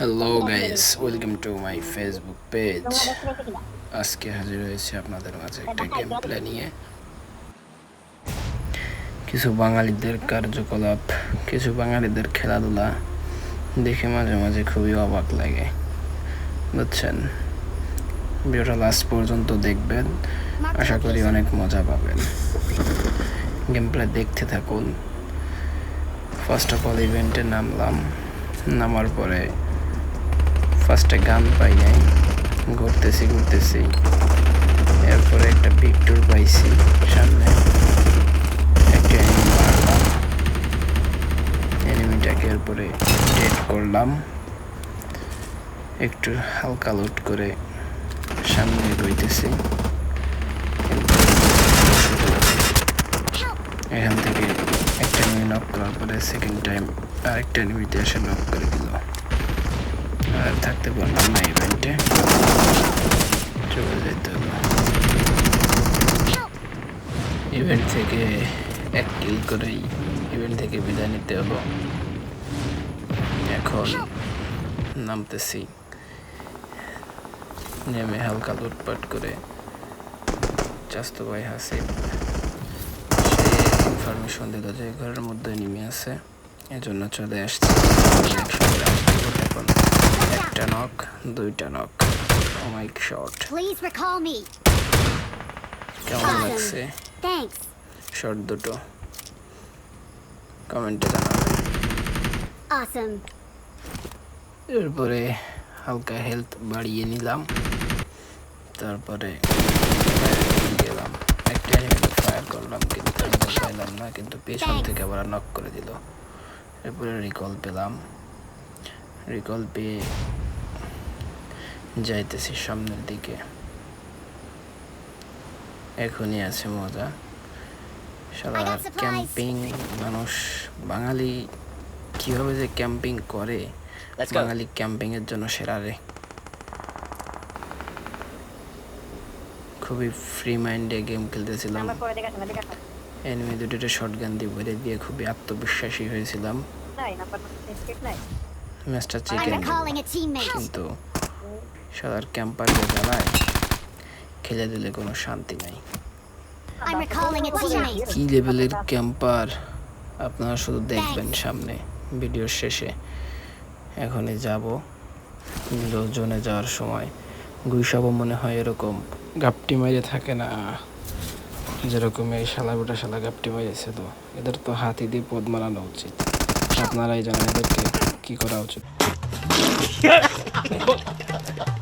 Hello guys welcome to my Facebook page আজকে হাজির হয়েছে আপনাদের মাঝে একটা গেম প্লে নিয়ে। কিছু বাঙালিদের কার্যকলাপ, কিছু বাঙালিদের খেলাধুলা দেখে মাঝে মাঝে খুবই অবাক লাগে। বুঝছেন? ভিডিওটা লাস্ট পর্যন্ত দেখবেন। আশা করি অনেক মজা পাবেন। গেম প্লে দেখতে থাকুন। ফার্স্ট অফ অল ইভেন্টে নামলাম। নামার পরে ফার্স্টে গান পাই নাই। ঘুরতেছি ঘুরতেছি। এরপরে একটা পিকটুর পাইছি সামনে। একটা এনিমিটাকে এরপরে ডেট করলাম। একটু হালকা লোড করে সামনে রইতেছি। এখান থেকে একটা এনিমি নক করার পরে সেকেন্ড টাইম আরেকটা এনিমিতে এসে নক করে দিল। আর থাকতে পারলাম না ইভেন্টে চলে যেতে হলো ইভেন্ট থেকে এক কিল করেই ইভেন্ট থেকে বিদায় নিতে হলো এখন নামতেছি। নেমে হালকা লুটপাট করে চাস্তো ভাই হাসিব ইনফরমেশন দিল যে ঘরের মধ্যে নেমে আছে। এজন্য চলে আসছে। হবে এখন একটা নক দুইটা নক recall me. কেমন লাগছে. শট দুটো। কমেন্টে জানাবেন. এরপরে হালকা হেলথ বাড়িয়ে নিলাম। তারপরে গেলাম। একটা এনিমিকে ফায়ার করলাম কিন্তু পাইলাম না কিন্তু পেছন থেকে আবার নক করে দিল। এরপরে রিকল পেলাম। রিকল পেয়ে যাইতেছি সামনের দিকে। এখনই আছে মজা। সারা. ক্যাম্পিং মানুষ বাঙালি কীভাবে যে ক্যাম্পিং করে বাঙালি ক্যাম্পিং এর জন্য সেরা রে। খুবই ফ্রি মাইন্ডে গেম খেলতেছিলাম। এনিমি দুটোতে শর্ট গান দিয়ে ভরে দিয়ে খুবই আত্মবিশ্বাসী হয়েছিলাম। ম্যাচটা চিকেন. কিন্তু সাদার ক্যাম্পার জ্বালায় খেলে দিলে কোনো শান্তি নাই। I'm recalling a teammate. কি লেভেলের ক্যাম্পার আপনারা শুধু দেখবেন সামনে ভিডিওর শেষে। এখনই যাব। জোনে যাওয়ার সময় গুইসাবো মনে হয় এরকম গাপটি মেরে থাকে না। যেরকম এই শালা গোটা শালা গাপটি মেরেছে তো। এদের তো হাতি দিয়ে পদ মারানো উচিত। আপনারাই জানেন এদেরকে কি করা উচিত?